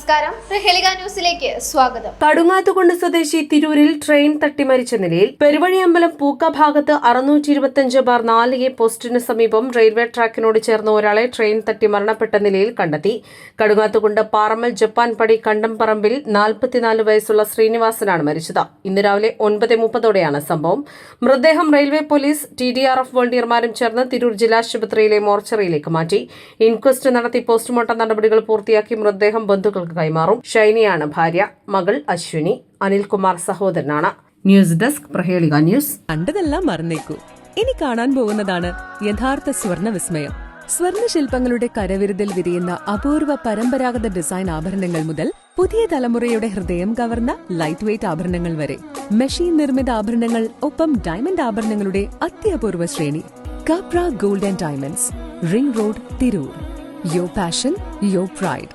നമസ്കാരം. ന്യൂസിലേക്ക് സ്വാഗതം. കടുങ്ങാത്തുകൊണ്ട് സ്വദേശി തിരൂരിൽ ട്രെയിൻ തട്ടി മരിച്ച നിലയിൽ പെരുവഴിയമ്പലം പൂക്ക ഭാഗത്ത് അറുന്നൂറ്റി ഇരുപത്തിയഞ്ച് ബാർ നാല് എ പോസ്റ്റിന് സമീപം റെയിൽവേ ട്രാക്കിനോട് ചേർന്ന ഒരാളെ ട്രെയിൻ തട്ടി മരണപ്പെട്ട നിലയിൽ കണ്ടെത്തി. കടുങ്ങാത്തുകൊണ്ട് പാറമൽ ജപ്പാൻ പടി കണ്ടംപറമ്പിൽ നാൽപ്പത്തിനാല് വയസ്സുള്ള ശ്രീനിവാസനാണ് മരിച്ചത്. ഇന്ന് രാവിലെ ഒൻപത് മുപ്പതോടെയാണ് സംഭവം. മൃതദേഹം railway police T D R F വോളണ്ടിയർമാരും ചേർന്ന് തിരൂർ ജില്ലാശുപത്രിയിലെ മോർച്ചറിയിലേക്ക് മാറ്റി. ഇൻക്വസ്റ്റ് നടത്തി പോസ്റ്റ്മോർട്ടം നടപടികൾ പൂർത്തിയാക്കി മൃതദേഹം ബന്ധുക്കൾക്ക് കൈമാറും. ഷൈനിയാണ് ഭാര്യ. മകൾ അശ്വിനി. അനിൽകുമാർ സഹോദരനാണ്. News desk Prahelika news. കണ്ടതെല്ലാം മറന്നേക്കൂ. ഇനി കാണാൻ പോകുന്നതാണ് യഥാർത്ഥ സ്വർണ വിസ്മയം. സ്വർണ ശില്പങ്ങളുടെ കരവിരുതിൽ വിരിയുന്ന അപൂർവ പരമ്പരാഗത ഡിസൈൻ ആഭരണങ്ങൾ മുതൽ പുതിയ തലമുറയുടെ ഹൃദയം കവർന്ന ലൈറ്റ് വെയ്റ്റ് ആഭരണങ്ങൾ വരെ. മെഷീൻ നിർമ്മിത ആഭരണങ്ങൾ ഒപ്പം ഡയമണ്ട് ആഭരണങ്ങളുടെ അത്യപൂർവ ശ്രേണി. Kapra gold and diamonds ring road Tirur yo passion yo pride